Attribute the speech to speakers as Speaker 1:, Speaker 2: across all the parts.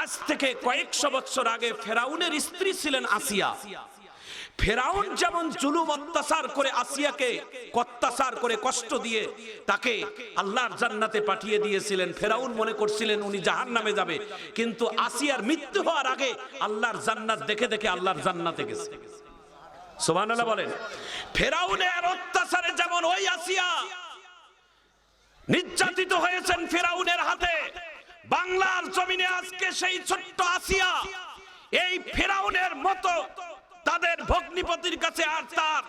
Speaker 1: আজ থেকে কয়েকশো বছর আগে ফেরাউনের স্ত্রী ছিলেন আসিয়া। ফেরাউন যেমন জুলুম অত্যাচার করে আসিয়াকে অত্যাচার করে কষ্ট দিয়ে তাকে আল্লাহর জান্নাতে পাঠিয়ে দিয়েছিলেন, ফেরাউন মনে করছিলেন উনি জাহান নামে যাবে। কিন্তু আসিয়ার মৃত্যু হওয়ার আগে আল্লাহর জান্নাত দেখে দেখে আল্লাহর জান্নাতে গেছে। সুবহানাল্লাহ বলেন, ফেরাউনের অত্যাচারে যেমন ওই আসিয়া নির্যাতিত হয়েছেন ফেরাউনের হাতে বাংলার জমিনে আজকে সেই ছোট্ট আসিয়া, এই ফেরাউনের মতো তাদের ভগ্নিপতির কাছে আর তার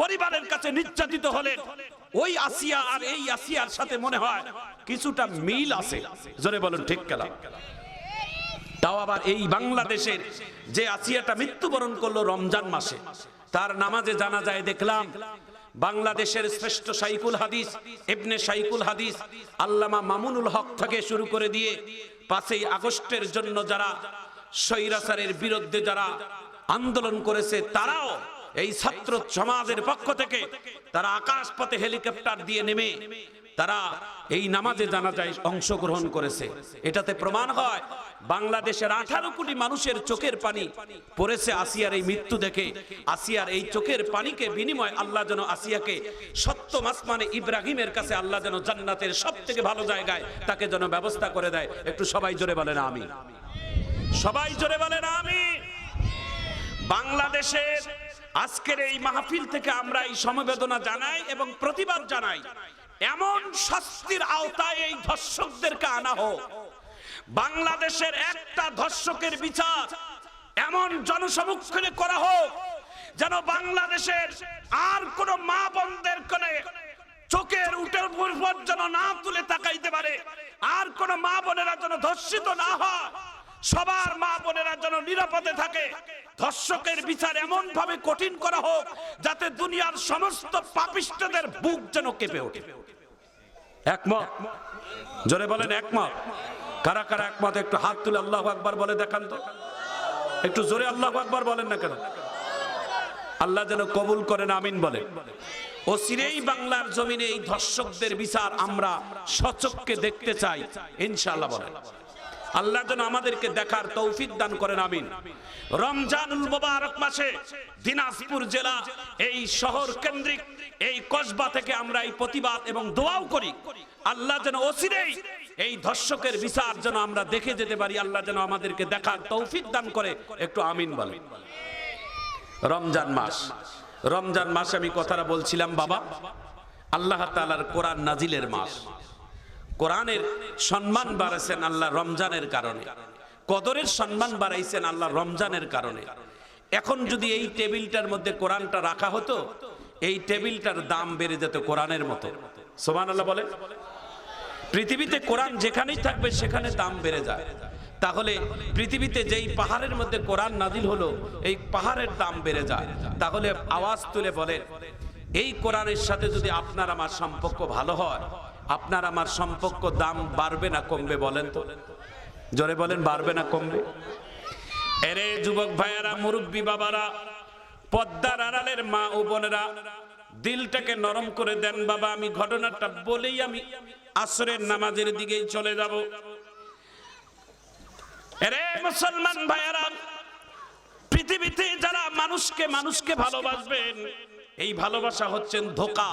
Speaker 1: পরিবারের কাছে নির্যাতিত হলেন ওই আসিয়া আর এই আসিয়ার সাথে মনে হয় কিছুটা মিল আছে। জোরে বলুন, ঠিক কেলা। তাও আবার এই বাংলাদেশের যে আসিয়াটা মৃত্যুবরণ করল রমজান মাসে, তার নামাজে জানা যায় দেখলাম বাংলাদেশের শ্রেষ্ঠ সাইকুল হাদিস, ইবনে সাইকুল হাদিস, আল্লামা মামুনুল হক থেকে শুরু করে দিয়ে পাঁচই আগস্টের জন্য যারা স্বৈরাচারের বিরুদ্ধে যারা আন্দোলন করেছে, তারাও এই ছাত্র সমাজের পক্ষ থেকে তারা আকাশপথে হেলিকপ্টার দিয়ে নেমে তারা এই নামাজে জানা যায় অংশগ্রহণ করেছে। এটাতে প্রমাণ হয় বাংলাদেশের আঠারো কোটি মানুষের চোখের পানি পড়েছে আসিয়ার এই মৃত্যু দেখে। আসিয়ার এই চোখের পানিকে বিনিময় আল্লাহ যেন আসিয়াকে সত্য আসমানে ইব্রাহিমের কাছে আল্লাহ যেন জান্নাতের সব থেকে ভালো জায়গায় তাকে যেন ব্যবস্থা করে দেয়। একটু সবাই জোরে বলেন আমি। সবাই জোরে বলেন আমি। বাংলাদেশের আজকের এই মাহফিল থেকে আমরা এই সমবেদনা জানাই এবং প্রতিবাদ জানাই। এমন শাস্তির আওতায় এই ধর্ষকদেরকে আনা হোক। বাংলাদেশের একটা ধর্ষকের বিচার এমন জনসমক্ষণে করা হোক যেন বাংলাদেশের আর কোন মা বোনদের কোনে চোখের উটের উপর যেন না তুলে তাকাইতে পারে। আর কোন মা বোনেরা যেন ধর্ষিত না হয়, সবার মা বোনেরা যেন নিরাপদে থাকে। ধর্ষকের বিচার এমন ভাবে কঠিন করা হোক যাতে দুনিয়ার সমস্ত পাপিষ্টদের বুক যেন কেঁপে ওঠে। একমত? জোরে বলেন একমত। কারা কারা একমত, একটু হাত তুলে আল্লাহ আকবার বলে দেখান তো। একটু জোরে আল্লাহ আকবার বলেন না কেন? আল্লাহ যেন কবুল করেন আমিন বলে। ও সিরেই বাংলার জমিনে এই ধর্ষকদের বিচার আমরা সচককে দেখতে চাই, ইনশাআল্লাহ বলেন আল্লাহ যেন আমাদেরকে দেখার তৌফিক দান করেন, আমিন। রমজানুল মোবারক মাসে দিনাজপুর জেলা এই শহর কেন্দ্রিক এই কসবা থেকে আমরা এই প্রতিবাদ এবং দোয়াও করি। আল্লাহ যেন অচিরেই এই ধর্ষকের বিচার যেন আমরা দেখে যেতে পারি, আল্লাহ যেন আমাদেরকে দেখার তৌফিক দান করে। একটু আমিন বলেন। রমজান মাস। রমজান মাসে আমি কথাটা বলছিলাম, বাবা, আল্লাহ তাআলার কোরআন নাজিলের মাস। কোরআনের সম্মান বাড়াইছেন আল্লাহ রমজানের কারণে। কদরের সম্মান বাড়াইছেন আল্লাহ রমজানের কারণে। এখন যদি এই টেবিলটার মধ্যে কোরআনটা রাখা হতো, এই টেবিলটার দাম বেড়ে যেত কোরআনের মতো। সোমান আল্লাহ বলে পৃথিবীতে কোরআন যেখানেই থাকবে, সেখানে দাম বেড়ে যায়। তাহলে পৃথিবীতে যেই পাহাড়ের মধ্যে কোরআন নাজিল হলো, এই পাহাড়ের দাম বেড়ে যায়। তাহলে আওয়াজ তুলে বলেন, এই কোরআনের সাথে যদি আপনার আমার সম্পর্ক ভালো হয়, আপনার আমার সম্পর্ক দাম বাড়বে না কমবে বলেন তো? জোরে বলেন, বাড়বে না কমবে? এরে যুবক ভাইয়ারা, মুরব্বী বাবারা, পদ্মার আড়ালের মা ও বোনেরা, দিলটাকে নরম করে দেন বাবা, আমি ঘটনাটা বলেই আমি আসরের নামাজের দিকেই চলে যাব। এরে মুসলমান ভাইয়ারা, পৃথিবীতে যারা মানুষকে মানুষকে ভালোবাসবেন, এই ভালোবাসা হচ্ছেন ধোকা।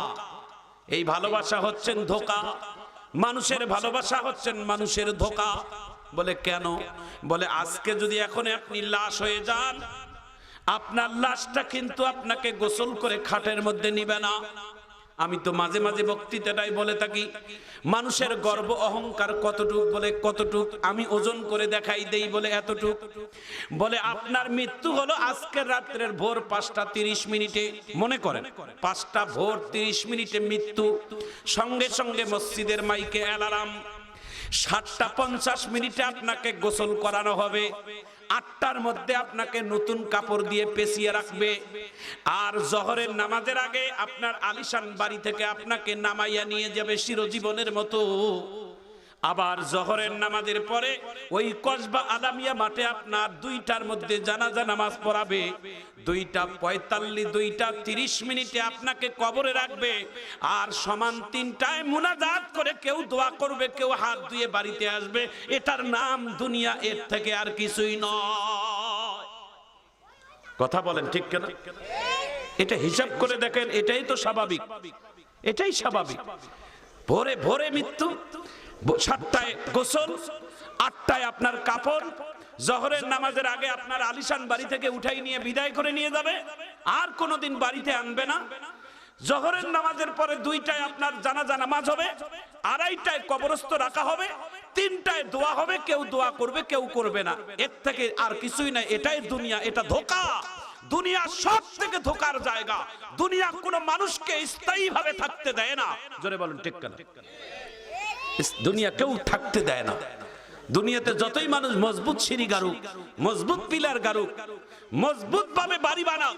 Speaker 1: এই ভালোবাসা হচ্ছেন ধোকা। মানুষের ভালোবাসা হচ্ছেন মানুষের ধোকা। বলে কেন? বলে আজকে যদি এখন আপনি লাশ হয়ে যান, আপনার লাশটা কিন্তু আপনাকে গোসল করে খাটের মধ্যে নিবে না। আমি তো মাঝে মাঝে বক্তৃতাটাই বলে থাকি, মানুষের গর্ব অহংকার কতটুক বলে কতটুক, আমি ওজন করে দেখাই দেই বলে এতটুক। বলে আপনার মৃত্যু হলো আজকের রাত্রের ভোর পাঁচটা তিরিশ মিনিটে, মনে করেন, পাঁচটা ভোর তিরিশ মিনিটে মৃত্যু, সঙ্গে সঙ্গে মসজিদের মাইকে অ্যালার্ম, সাতটা পঞ্চাশ মিনিটে আপনাকে গোসল করানো হবে আটটার মধ্যে আপনাকে নতুন কাপড় দিয়ে পেঁচিয়ে রাখবে। আর জহরের নামাজের আগে আপনার আলিশান বাড়ি থেকে আপনাকে নামাইয়া নিয়ে যাবে চিরজীবনের মতো। আবার জহরের নামাজের পরে ওই কসবা আলামিয়া মাঠে আপনার দুইটার মধ্যে জানাজা নামাজ পড়াবে। দুইটা পঁয়তাল্লিশ দুইটা তিরিশ মিনিটে আপনাকে কবরে রাখবে। আর সমান তিনটায় মুনাজাত করে কেউ দোয়া করবে, কেউ হাত ধুয়ে বাড়িতে আসবে। এটার নাম দুনিয়া, এর থেকে আর কিছুই নয়। কথা বলেন ঠিক কেন? এটা হিসাব করে দেখেন, এটাই তো স্বাভাবিক। এটাই স্বাভাবিক। ভোরে ভোরে মৃত্যু সাতটায় গোসল, আটটায় আপনার কাপড়, জহরের নামাজের আগে আপনার আলিশান বাড়ি থেকে উঠাই নিয়ে বিদায় করে নিয়ে যাবে, আর কোনোদিন বাড়িতে আনবে না। জহরের নামাজের পরে দুইটায় আপনার জানাজা নামাজ হবে, আড়াইটায় কবরস্থ রাখা হবে, তিনটায় দোয়া হবে, কেউ দোয়া করবে, কেউ করবে না। এর থেকে আর কিছুই নাই, এটাই দুনিয়া, এটা ধোকা। দুনিয়া সব থেকে ধোকার জায়গা। দুনিয়া কোনো মানুষকে স্থায়ী ভাবে থাকতে দেয় না। জোরে বলুন, ঠিক কেন? দুনিয়া কেউ থাকতে দেয় না। দুনিয়াতে যতই মানুষ মজবুত সিঁড়ি গাড়ুক, মজবুত পিলার গাড়ুক মজবুত ভাবে বাড়ি বানাও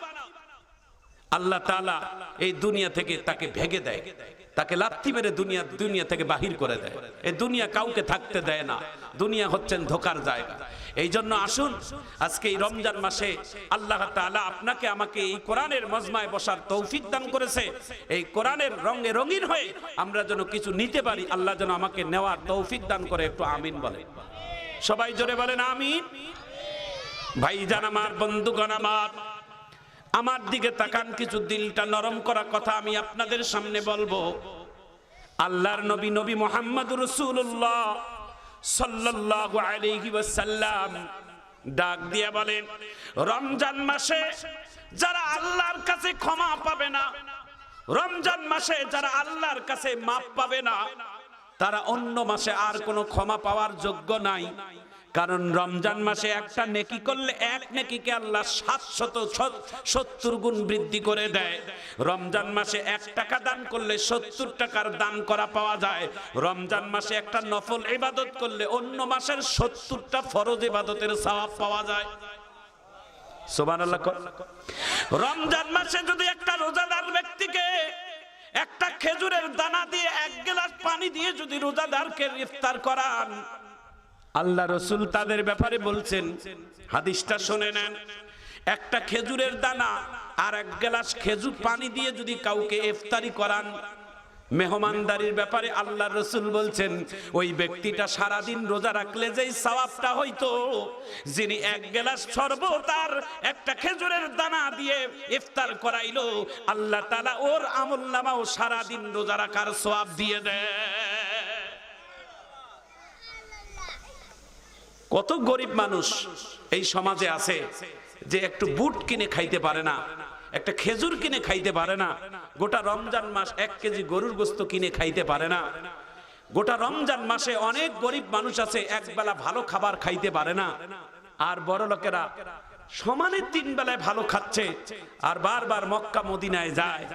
Speaker 1: আল্লাহ তালা এই দুনিয়া থেকে তাকে ভেগে দেয়। তাকে লাত্তি মেরে দুনিয়া দুনিয়া থেকে বাহির করে দেয়। এই দুনিয়া কাউকে থাকতে দেয় না। দুনিয়া হচ্ছেন ধোকার জায়গা। এই জন্য আসুন, আজকে এই রমজান মাসে আল্লাহ তাআলা আপনাকে আমাকে এই কোরআনের মজমায় বসার তৌফিক দান করেছে। এই কোরআনের রঙে রঙিন হয়ে আমরা যেন কিছু নিতে পারি, আল্লাহ যেন আমাকে নেওয়ার তৌফিক দান করে, একটু আমিন বলে সবাই জোরে বলেন, আমিন। ভাইজান আমার, বন্ধুগণ আমার আমার দিকে তাকান, কিছু দিলটা নরম করা কথা আমি আপনাদের সামনে বলব। আল্লাহর নবী নবী মোহাম্মদ রসুল্লাহ সাল্লাল্লাহু আলাইহি ওয়াসাল্লাম ডাক দিয়ে বলেন, রমজান মাসে যারা আল্লাহর কাছে ক্ষমা পাবে না, রমজান মাসে যারা আল্লাহর কাছে মাপ পাবে না, তারা অন্য মাসে আর কোনো ক্ষমা পাওয়ার যোগ্য নাই। কারণ রমজান মাসে একটা নেকি করলে এক নেকিকে আল্লাহ সাতশত সত্তর গুণ বৃদ্ধি করে দেয়। রমজান মাসে এক টাকা দান করলে সত্তর টাকার দান করা পাওয়া যায়। রমজান মাসে একটা নফল ইবাদত করলে অন্য মাসের সত্তরটা ফরজ ইবাদতের সওয়াব পাওয়া যায়। রমজান মাসে যদি একটা রোজাদার ব্যক্তিকে একটা খেজুরের দানা দিয়ে এক গ্লাস পানি দিয়ে যদি রোজাদারকে ইফতার করান আল্লাহ রসুল তাদের ব্যাপারে বলছেন, হাদিসটা শুনে নেন। একটা খেজুরের দানা আর এক গ্লাস খেজুর পানি দিয়ে যদি কাউকে ইফতারি করান, মেহমানদারির ব্যাপারে আল্লাহ রসুল বলছেন, ওই ব্যক্তিটা সারাদিন রোজা রাখলে যেই সওয়াবটা হইতো, যিনি এক গ্লাস শরবত আর একটা খেজুরের দানা দিয়ে ইফতার করাইলো, আল্লাহ তাআলা ওর আমল নামাও সারাদিন রোজা রাখার সওয়াব দিয়ে দেয় কত গরিব মানুষ এই সমাজে আছে যে একটু বুট কিনে খাইতে পারে না, একটা খেজুর কিনে খাইতে পারে না, গোটা রমজান মাস এক কেজি গরুর গোস্ত কিনে খাইতে পারে না। গোটা রমজান মাসে অনেক গরিব মানুষ আছে একবেলা ভালো খাবার খাইতে পারে না। আর বড় লোকেরা সমানে তিন বেলায় ভালো খাচ্ছে আর বারবার মক্কা মদিনায় যায়,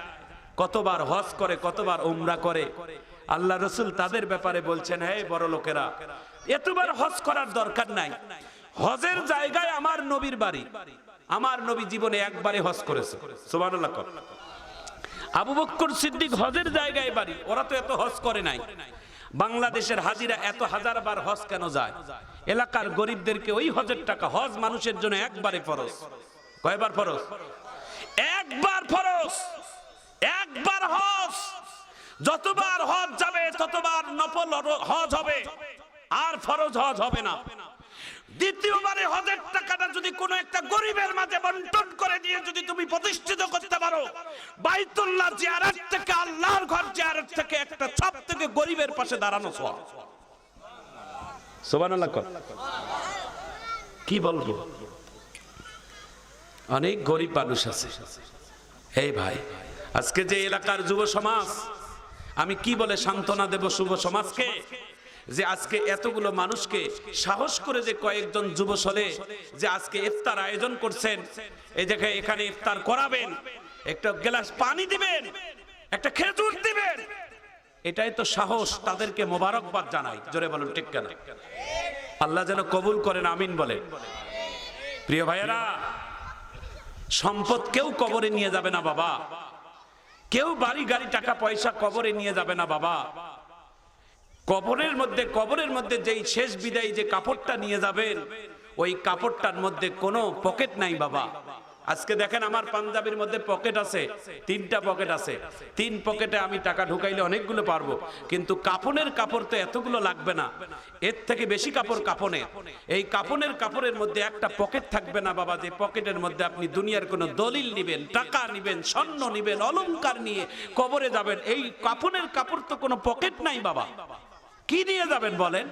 Speaker 1: কতবার হজ করে, কতবার উমরা করে। আল্লাহ রসুল তাদের ব্যাপারে বলছেন, হে বড় লোকেরা এতবার হজ করার দরকার নাই। হজের জায়গায় আমার নবীর বাড়ি। আমার নবী জীবনে একবারে হজ করেছে। সুবহানাল্লাহ আবু বক্কর সিদ্দিক হজের জায়গায় বাড়ি। ওরা তো এত হজ করে নাই। বাংলাদেশের হাজিরা এত হাজার বার হজ কেন যায়? এলাকার গরিবদেরকে ওই হজের টাকা, হজ মানুষের জন্য একবারে ফরজ। কয়বার ফরজ? একবার ফরজ। একবার হজ। যতবার হজ যাবে, ততবার নফল হজ হবে। আর ফরজ হজ হবে না। দ্বিতীয়বারে হজের টাকাটা যদি কোনো একটা গরিবের মাঝে বন্টন করে দিয়ে যদি তুমি প্রতিষ্ঠিত করতে পারো, বাইতুল্লাহ জিয়ারত থেকে আল্লাহর ঘর জিয়ারত থেকে একটা সব থেকে গরিবের পাশে দাঁড়ানো কর। কি বলব? অনেক গরিব মানুষ আছে। এই ভাই, আজকে যে এলাকার যুব সমাজ, আমি কি বলে সান্ত্বনা দেব শুভ সমাজকে? যে আজকে এতগুলো মানুষকে সাহস করে যে কয়েকজন যুব সলে যে আজকে ইফতার আয়োজন করছেন, এই জায়গায় এখানে ইফতার করাবেন, একটা গ্লাস পানি দিবেন, একটা খেজুর দিবেন। এটাই তো সাহস, তাদেরকে মোবারকবাদ জানাই। জোরে বলুন, ঠিক কেন? আল্লাহ যেন কবুল করেন, আমিন বলে। প্রিয় ভাইয়েরা, সম্পদ কেউ কবরে নিয়ে যাবে না বাবা। কেউ বাড়ি গাড়ি টাকা পয়সা কবরে নিয়ে যাবে না বাবা। কবরের মধ্যে কবরের মধ্যে যেই শেষ বিদায় যে কাপড়টা নিয়ে যাবেন, ওই কাপড়টার মধ্যে কোনো পকেট নাই বাবা। আজকে দেখেন আমার পাঞ্জাবির মধ্যে পকেট আছে, তিনটা পকেট আছে। তিন পকেটে আমি টাকা ঢুকাইলে অনেকগুলো পারব, কিন্তু কাপনের কাপড় তো এতগুলো লাগবে না। এর থেকে বেশি কাপড় কাপনের এই কাপনের কাপড়ের মধ্যে একটা পকেট থাকবে না বাবা, যে পকেটের মধ্যে আপনি দুনিয়ার কোনো দলিল নিবেন, টাকা নিবেন, স্বর্ণ নিবেন, অলংকার নিয়ে কবরে যাবেন। এই কাপনের কাপড় তো কোনো পকেট নাই বাবা। কি নিয়ে যাবেন বলেন?